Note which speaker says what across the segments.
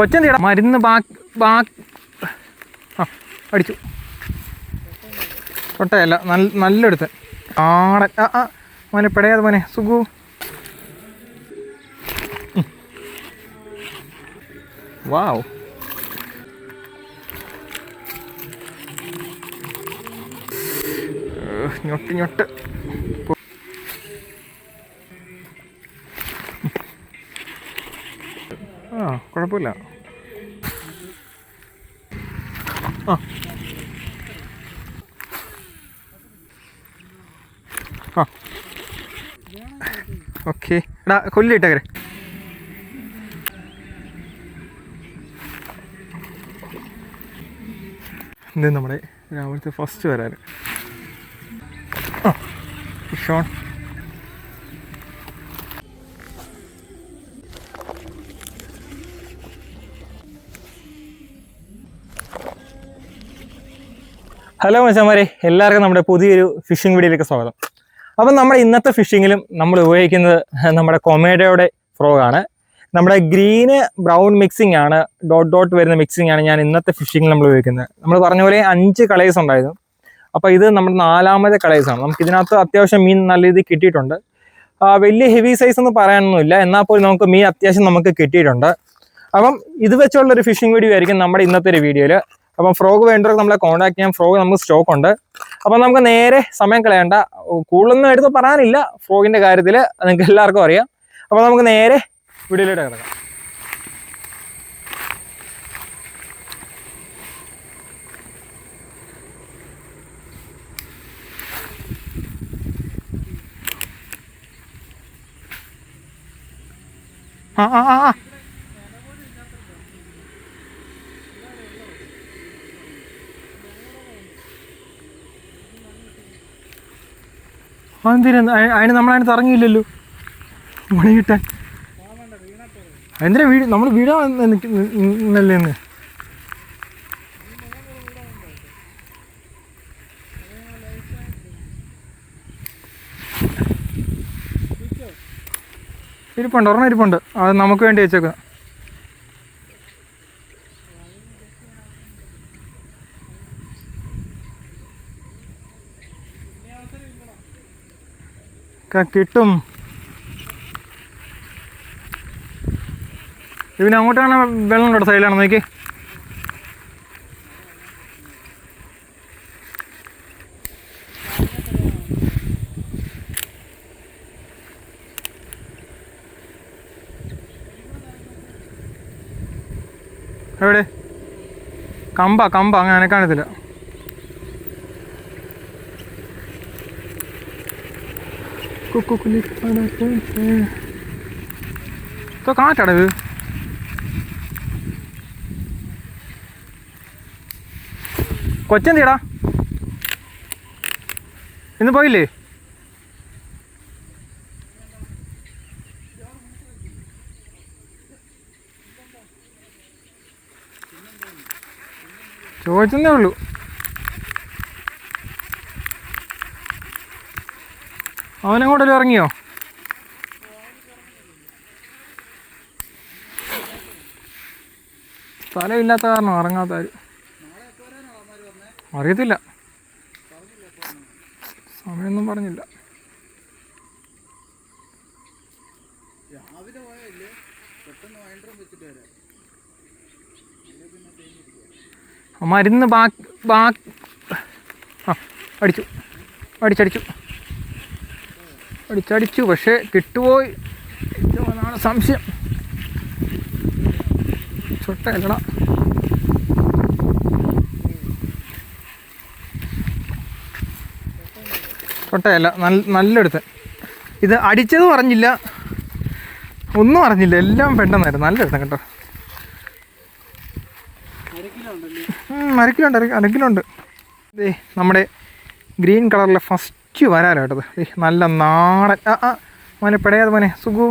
Speaker 1: കൊച്ചെന്തിടാ മരുന്ന് ബാക്കി ബാക്ക് ആ അടിച്ചു. കൊട്ടയല്ല നല്ല നല്ലെടുത്ത്. ആടൻ ആ ആ മോനെ പെടയാതെ മോനെ സുഖു വാവ്. ഞൊട്ട് ഞൊട്ട്. ആ കുഴപ്പമില്ല. ആ. ഓക്കെ. എടാ കൊല്ലിട്ടേക്കരെ ഇത് നമ്മുടെ രാവിലത്തെ ഫസ്റ്റ് വരാൻ. ആ ഷോൺ. ഹലോ മച്ചാമാരെ എല്ലാവർക്കും നമ്മുടെ പുതിയൊരു ഫിഷിംഗ് വീഡിയോയിലേക്ക് സ്വാഗതം. അപ്പം നമ്മുടെ ഇന്നത്തെ ഫിഷിങ്ങിലും നമ്മൾ ഉപയോഗിക്കുന്നത് നമ്മുടെ കൊമേഡയുടെ ഫ്രോഗാണ് നമ്മുടെ ഗ്രീന് ബ്രൗൺ മിക്സിംഗ് ആണ് ഡോട്ട് ഡോട്ട് വരുന്ന മിക്സിംഗ് ആണ് ഞാൻ ഇന്നത്തെ ഫിഷിങ്ങിൽ നമ്മൾ ഉപയോഗിക്കുന്നത്. നമ്മൾ പറഞ്ഞ പോലെ അഞ്ച് കളേഴ്സ് ഉണ്ടായിരുന്നു. അപ്പോൾ ഇത് നമ്മുടെ നാലാമത്തെ കളേഴ്സ് ആണ്. നമുക്ക് ഇതിനകത്ത് അത്യാവശ്യം മീൻ നല്ല രീതിയിൽ കിട്ടിയിട്ടുണ്ട്. വലിയ ഹെവി സൈസ് ഒന്നും പറയാനൊന്നുമില്ല. എന്നാൽ പോലും നമുക്ക് മീൻ അത്യാവശ്യം നമുക്ക് കിട്ടിയിട്ടുണ്ട്. അപ്പം ഇത് വെച്ചുള്ളൊരു ഫിഷിംഗ് വീഡിയോ ആയിരിക്കും നമ്മുടെ ഇന്നത്തെ ഒരു വീഡിയോയിൽ അപ്പം ഫ്രോഗ് വേണ്ടവർക്ക് നമ്മളെ കോൺടാക്ട് ചെയ്യാം ഫ്രോഗ് നമുക്ക് സ്റ്റോക്ക് ഉണ്ട്. അപ്പം നമുക്ക് നേരെ സമയം കളയണ്ട. കൂടുതലൊന്നും എടുത്ത് പറയാനില്ല. ഫ്രോഗിന്റെ കാര്യത്തിൽ നിങ്ങൾക്ക് എല്ലാവർക്കും അറിയാം. അപ്പം നമുക്ക് നേരെ വീഡിയോയിലോട്ട് കിടക്കാം. ആ ആ ആ. അതെന്തിനാ? അതിന് നമ്മളതിന് തറങ്ങിയില്ലല്ലോ മണി കിട്ടാൻ. എന്തിനാ വീട്? നമ്മൾ വീടാ നിന്നല്ലേ എന്ന് ഇരിപ്പുണ്ട് ഒരെണ്ണം ഇരിപ്പുണ്ട്. അത് നമുക്ക് വേണ്ടി വെച്ചേക്കാം. കിട്ടും. ഇതിന് അങ്ങോട്ടാണ് വെള്ളം ഉണ്ടോ സൈഡിലാണ് നോക്കി. എവിടെ? കമ്പ കമ്പ അങ്ങനെ അനക്കാണത്തില്ല ഇപ്പൊ കാറ്റാടാ ഇത് കൊച്ചെന്തിടാ? ഇന്ന് പോയില്ലേ? ചോദിച്ചെന്നേ ഉള്ളൂ. അവനെങ്ങോട്ടല്ലോ ഇറങ്ങിയോ? സ്ഥലമില്ലാത്ത കാരണം ഇറങ്ങാത്ത അറിയത്തില്ല. സമയമൊന്നും പറഞ്ഞില്ല. മരുന്ന് ബാക്ക് ബാക്ക് ആ അടിച്ചു. അടിച്ചടിച്ചു. അടിച്ചടിച്ചു. പക്ഷേ കിട്ടുപോയി എന്നാണ് സംശയം. ചൊട്ടല്ലടാ ചൊട്ടയല്ല നല്ല നല്ലെടുത്ത്. ഇത് അടിച്ചത് പറഞ്ഞില്ല. ഒന്നും അറിഞ്ഞില്ല. എല്ലാം പെട്ടെന്നായിരുന്നു. നല്ല എടുത്ത കേട്ടോ അരക്കിലുണ്ട് അര അരക്കിലുണ്ട്. നമ്മുടെ ഗ്രീൻ കളറിലെ ഫസ്റ്റ് വരാലോ കേട്ടത് നല്ല നാടൻ. ആ ആ മോനെ പെടയാതെ മോനെ സുഖു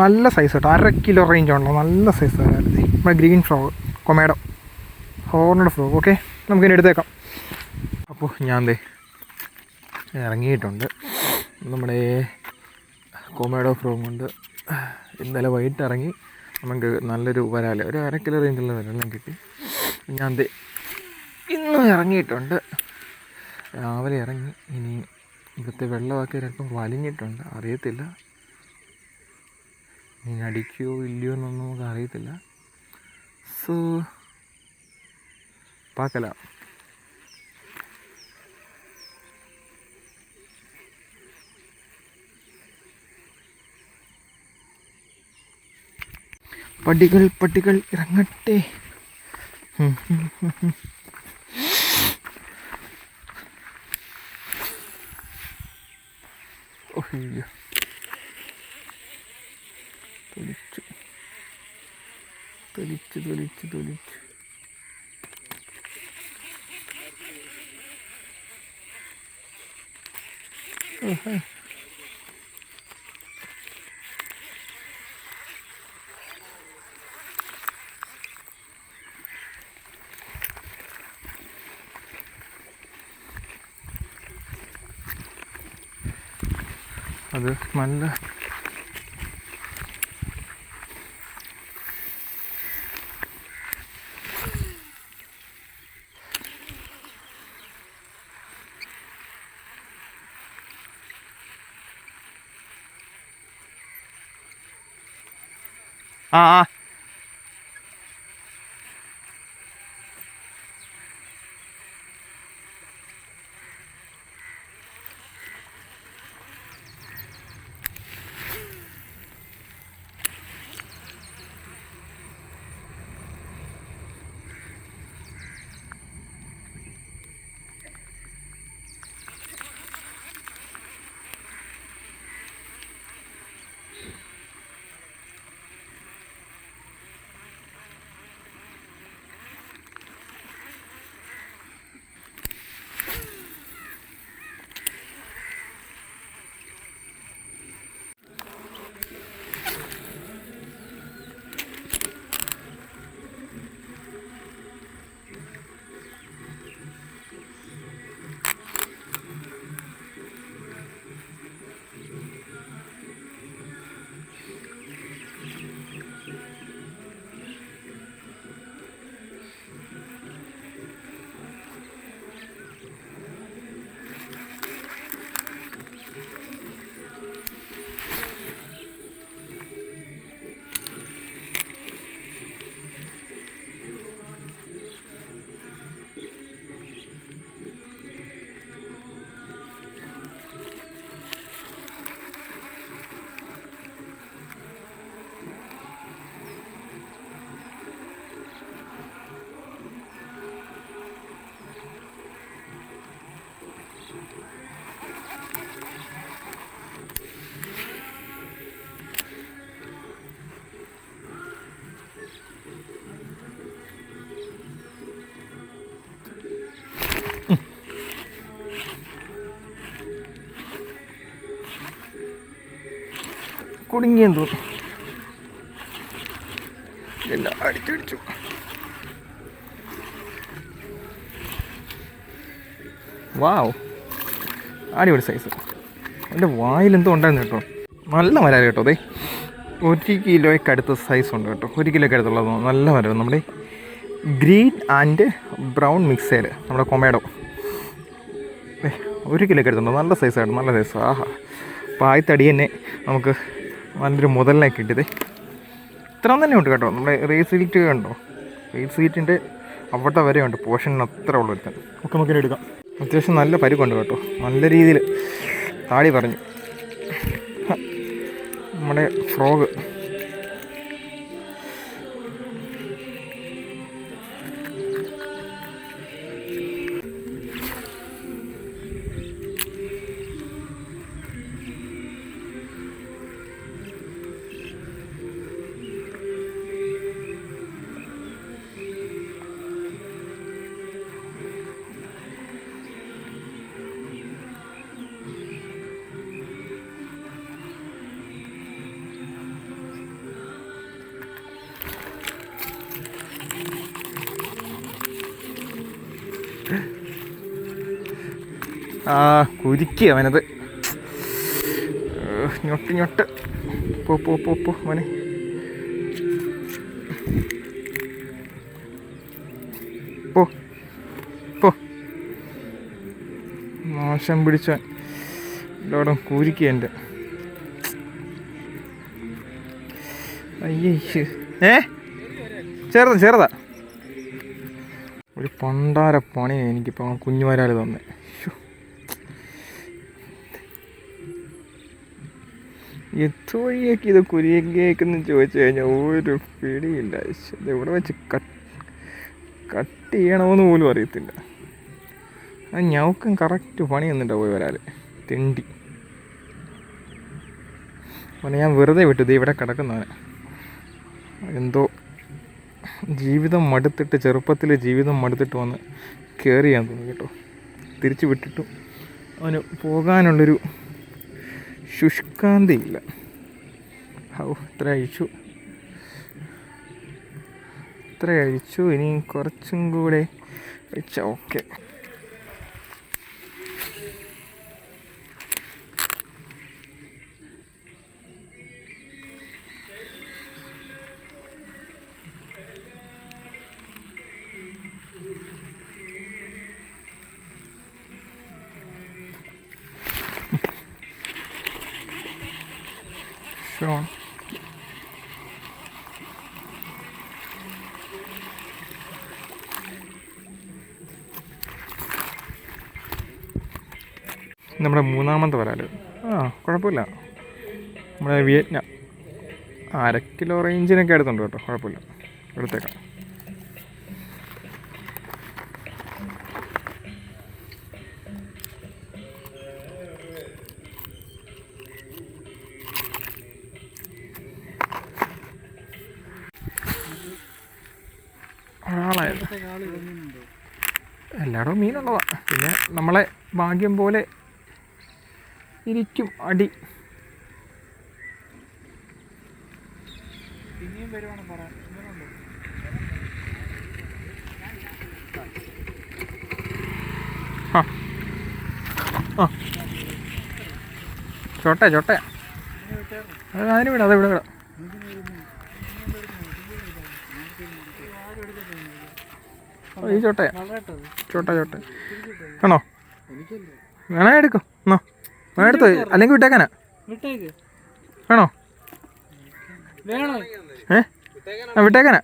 Speaker 1: നല്ല സൈസ് കേട്ടോ. അര കിലോ റേഞ്ച് ഉണ്ടോ? നല്ല സൈസ് വരാലോ നമ്മുടെ ഗ്രീൻ ഫ്രോഗ് കൊമേഡോ. ഹോർണഡ് ഫ്രോഗ് ഓക്കെ നമുക്കിനി എടുത്തേക്കാം. അപ്പോൾ ഞാൻ ദേ ഇറങ്ങിയിട്ടുണ്ട്. നമ്മുടെ കൊമേഡോ ഫ്രോഗ് കൊണ്ട് ഇന്നലെ വൈകിട്ട് ഇറങ്ങി നമുക്ക് നല്ലൊരു വരാൽ. ഒരു അര കിലോ റേഞ്ചുള്ള വരാലും കിട്ടി. ഞാൻ ദേ ഇന്നും ഇറങ്ങിയിട്ടുണ്ട്. രാവിലെ ഇറങ്ങി ഇനി ഇവിടുത്തെ വെള്ളമൊക്കെ ഒരല്പം വലിഞ്ഞിട്ടുണ്ട് അറിയത്തില്ല. ഇനി അടിക്കുകയോ ഇല്ലയോ എന്നൊന്നും നമുക്ക് അറിയത്തില്ല. സോ പാക്കല. പട്ടികൾ പട്ടികൾ ഇറങ്ങട്ടെ. gidiyor. Dönüktü. Dönüktü, dönüktü, dönüktü. Uh-huh. അത് നല്ല ആ ആ കുടുങ്ങിയെന്ന് തോന്നുന്നു. എല്ലാം അടിച്ചടിച്ചു. വാവ്. അടിപൊളി സൈസ് എന്റെ വായിലെന്തോ ഉണ്ടായിരുന്നു കേട്ടോ. നല്ല മരം കേട്ടോ അതെ ഒരു കിലോയ്ക്ക് അടുത്ത സൈസ് ഉണ്ട് കേട്ടോ. ഒരു കിലോയ്ക്ക് അടുത്തുള്ളത് നല്ല മരം നമ്മുടെ ഗ്രീൻ ആൻഡ് ബ്രൗൺ മിക്സേഡ് നമ്മുടെ കൊമേഡോ. ഒരു കിലോയ്ക്ക് അടുത്തുണ്ടോ. നല്ല സൈസ് ആയിട്ട് നല്ല സൈസ് ആഹാ. പായത്തടി തന്നെ നമുക്ക് നല്ലൊരു മുതലിനെ കിട്ടിയത്. ഇത്ര തന്നെ ഉണ്ട് കേട്ടോ. നമ്മുടെ റേസ് സീറ്റ് കണ്ടോ റേസ് സീറ്റിന്റെ അവിടെ വരെ ഉണ്ട്. പോഷൻ അത്ര ഉള്ളൂ ഒരുത്തൻ. ഒക്കെ നമുക്ക് എടുക്കാം. അത്യാവശ്യം നല്ല പരിക്കുണ്ട് കേട്ടോ. നല്ല രീതിയിൽ താടി പറഞ്ഞു. നമ്മുടെ ഫ്രോഗ് ആ കുരുക്കി അവനത്. ഞൊട്ട് ഞൊട്ട്. പോ പോ പോ പോ മോനെ. പോ പോ. മോശം പിടിച്ച ഇതോടും കൂരിക്ക എന്റെ. അയ്യേ ഏ? ചെറുതാ ചെറുതാ. ഒരു പണ്ടാര പണി എനിക്കിപ്പോൾ കുഞ്ഞുമാരാൽ തന്നെ. എത്ര വഴിയൊക്കെ ഇത് കുരിയേക്കെന്ന് ചോദിച്ചു കഴിഞ്ഞാൽ ഒരു പിടിയില്ല. ഇവിടെ വെച്ച് കട്ട് കട്ട് ചെയ്യണമെന്ന് പോലും അറിയത്തില്ല. ആ ഞവക്കും കറക്റ്റ് പണി പോയി വരാൽ. തെണ്ടി. അവനെ ഞാൻ വെറുതെ വിട്ടു. ഇവിടെ കിടക്കുന്നവനെ. എന്തോ ജീവിതം മടുത്തിട്ട് ചെറുപ്പത്തിൽ ജീവിതം മടുത്തിട്ട് വന്ന് കയറി ഞാൻ തോന്നി കേട്ടോ. തിരിച്ചു വിട്ടിട്ടും അവന് പോകാനുള്ളൊരു ശുഷ്കാന്തിയില്ല. ഹൗ ഇത്ര അഴിച്ചു ഇത്ര അഴിച്ചു ഇനി കുറച്ചും കൂടെ അഴിച്ച ഓക്കെ ഷോൺ നമ്മുടെ മൂന്നാമത്തെ വരാൽ ആ കുഴപ്പമില്ല. നമ്മുടെ വിയറ്റ്നാം. അര കിലോ റേഞ്ചിനൊക്കെ അടുത്തുണ്ട് കേട്ടോ. കുഴപ്പമില്ല. എടുത്തേക്കാം. ഒരാളായത്. എല്ലായിടവും മീനുള്ളതാ. പിന്നെ നമ്മളെ ഭാഗ്യം പോലെ ഇരിക്കും അടി.
Speaker 2: വരുവാണ്
Speaker 1: ചോട്ടെ ചോട്ടെ. അത് അതിന് വിടാം അത് ഇവിടെ വിടാം. ഈ ചോട്ടയാ
Speaker 2: ചോട്ടെ
Speaker 1: ചോട്ട ചോട്ട. ആണോ വേണേ എടുക്കും. എന്നോ. എടുത്തോ അല്ലെങ്കിൽ വിട്ടേക്കാനാ
Speaker 2: വിട്ടേക്ക്.
Speaker 1: വേണോ? ഏ? വിട്ടേക്കാനാ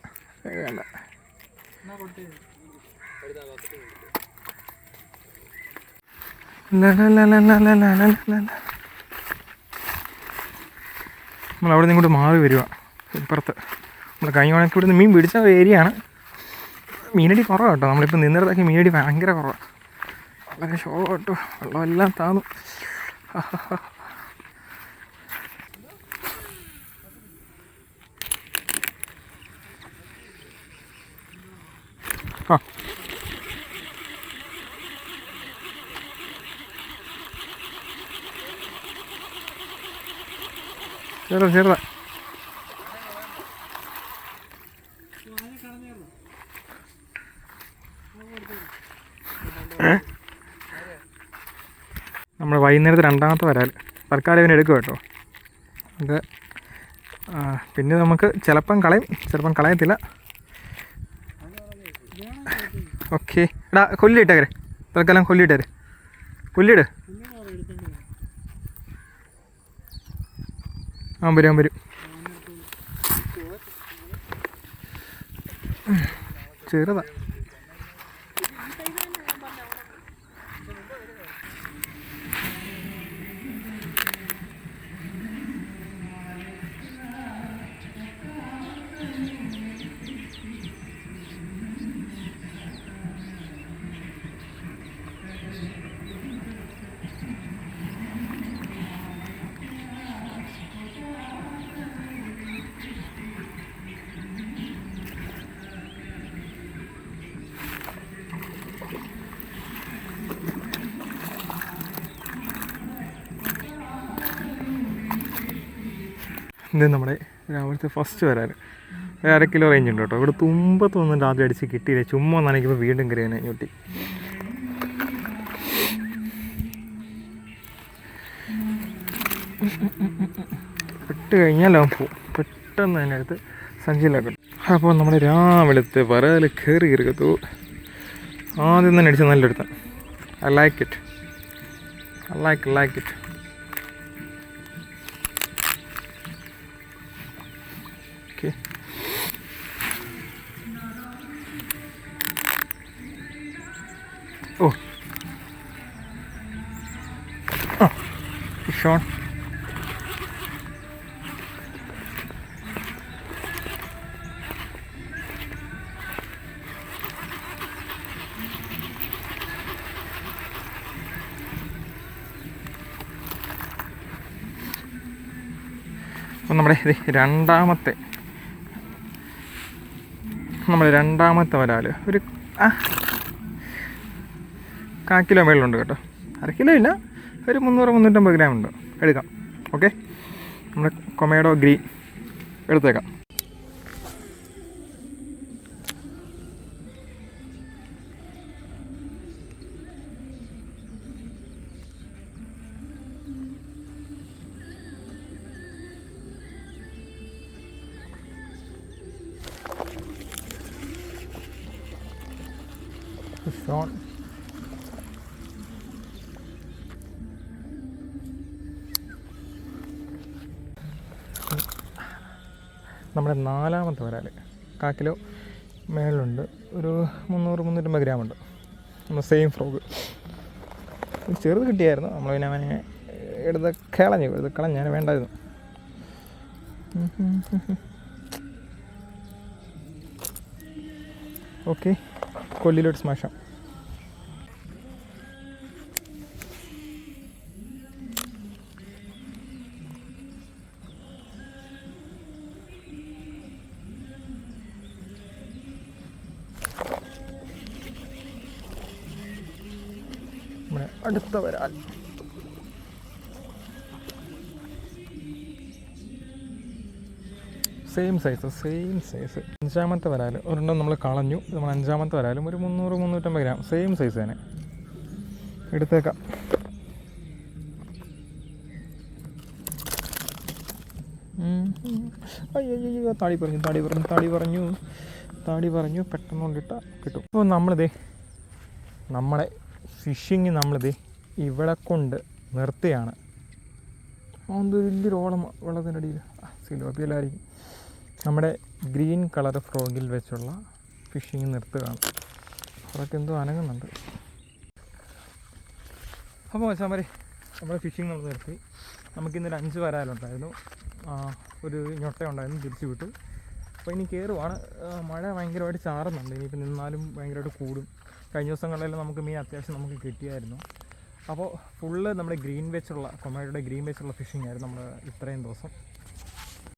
Speaker 1: നമ്മൾ അവിടെ നിന്ന് ഇങ്ങോട്ട് മാറി വരിക. ഇപ്പുറത്ത്. നമ്മൾ കഴിഞ്ഞ മണിക്ക് ഇവിടുന്ന് മീൻ പിടിച്ച ഏരിയയാണ്. മീനടി കുറവാണ് കേട്ടോ. നമ്മളിപ്പോൾ നിന്നിടത്തൊക്കെ മീനടി ഭയങ്കര കുറവാണ് വളരെ ഷോ കേട്ടോ. വെള്ളമെല്ലാം താന്നു. ആ ചെറുതാ ചെറുതാ നമ്മൾ വൈകുന്നേരത്തെ രണ്ടാമത്തെ വരാൽ തൽക്കാലം ഇവന് എടുക്കും കേട്ടോ. അത് പിന്നെ നമുക്ക് ചിലപ്പം കളയും ചിലപ്പം കളയത്തില്ല. ഓക്കെ. എടാ കൊല്ലിട്ടേക്കരെ തൽക്കാലം കൊല്ലിട്ടേരെ കൊല്ലിട് ആ വരും വരും. ചെറുതാ. ഇത് നമ്മുടെ രാവിലത്തെ ഫസ്റ്റ് വരാൻ. അര കിലോ റേഞ്ച് ഉണ്ട് കേട്ടോ. ഇവിടെ തുമ്പത്തൊന്നും രാത്രി അടിച്ച് കിട്ടിയില്ല. ചുമ്മാ നനയ്ക്കുമ്പോൾ വീണ്ടും കയറിയാനെ ഞൊട്ടി. പെട്ട് കഴിഞ്ഞാൽ പോവും. പെട്ടെന്ന് തന്നെ എടുത്ത് സഞ്ചിയിലാക്കും. അപ്പോൾ നമ്മുടെ രാവിലത്തെ വരാൽ കയറി ഇരിക്കത്തു. ആദ്യം തന്നെ അടിച്ച് നല്ലെടുത്ത I like it I like like it ആ ഷോൺ അപ്പം നമ്മുടെ ഇത് രണ്ടാമത്തെ നമ്മുടെ രണ്ടാമത്തെ വരാൽ ഒരു ആ കാ കിലോ മേളിലുണ്ട് കേട്ടോ. അര കിലോ ഇല്ല. ഒരു മുന്നൂറ് മുന്നൂറ്റമ്പത് ഗ്രാം ഉണ്ട്. എടുക്കാം. ഓക്കെ? നമ്മൾ കൊമേഡോ ഗ്രീൻ എടുത്തേക്കാം. കാ കിലോ മേളുണ്ട് ഒരു മുന്നൂറ് മുന്നൂറ്റമ്പത് ഗ്രാമുണ്ട് നമ്മൾ സെയിം ഫ്രോഗ്. ചെറുത് കിട്ടിയായിരുന്നു. നമ്മൾ പിന്നെ അവനെ എടുത്ത് കളഞ്ഞു. എടുത്ത് കളഞ്ഞു ഞാൻ വേണ്ടായിരുന്നു ഓക്കെ. കൊല്ലിലോട്ട് സ്മാഷാം നമ്മുടെ അടുത്ത വരാൽ സെയിം സൈസ് സെയിം സൈസ് അഞ്ചാമത്തെ വരാൽ ഒരെണ്ണം നമ്മൾ കളഞ്ഞു. നമ്മൾ അഞ്ചാമത്തെ വരാലും ഒരു മുന്നൂറ് മുന്നൂറ്റമ്പത് ഗ്രാം. സെയിം സൈസ് തന്നെ. എടുത്തേക്കാം. അയ്യോ താടി പറഞ്ഞു താടി പറഞ്ഞു താടി പറഞ്ഞു. താടി പറഞ്ഞു പെട്ടെന്ന് കൊണ്ടിട്ട കിട്ടും. അപ്പോൾ നമ്മളിതേ നമ്മളെ ഫിഷിങ് നമ്മളിത് ഇവിടെ കൊണ്ട് നിർത്തിയാണ്. അതൊരു വലിയൊരു ഓളം വെള്ളത്തിന്റെ അടിയിൽ. സിലോപ്പിയിലായിരിക്കും നമ്മുടെ ഗ്രീൻ കളർ ഫ്രോഗിൽ വെച്ചുള്ള ഫിഷിങ് നിർത്തുകയാണ്. അവിടെയൊക്കെ എന്തോ അനങ്ങുന്നുണ്ട്. അപ്പോൾ വെച്ചാൽ നമ്മൾ ഫിഷിങ് നമ്മൾ നിർത്തി. നമുക്കിന്നൊരു അഞ്ച് വരാലുണ്ടായിരുന്നു. ഒരു ഞൊട്ട ഉണ്ടായിരുന്നു തിരിച്ചു വിട്ടു. അപ്പോൾ ഇനി കയറുവാണ് മഴ ഭയങ്കരമായിട്ട് ചാറുന്നുണ്ട്. ഇനിയിപ്പോൾ നിന്നാലും ഭയങ്കരമായിട്ട് കൂടും. കഴിഞ്ഞ ദിവസങ്ങളിലെല്ലാം നമുക്ക് മീൻ അത്യാവശ്യം നമുക്ക് കിട്ടിയായിരുന്നു. അപ്പോൾ ഫുള്ള് നമ്മുടെ ഗ്രീൻ വെച്ചുള്ള കൊമേഡിയുടെ ഗ്രീൻ വെച്ചുള്ള ഫിഷിംഗ് ആയിരുന്നു നമ്മൾ ഇത്രയും ദിവസം.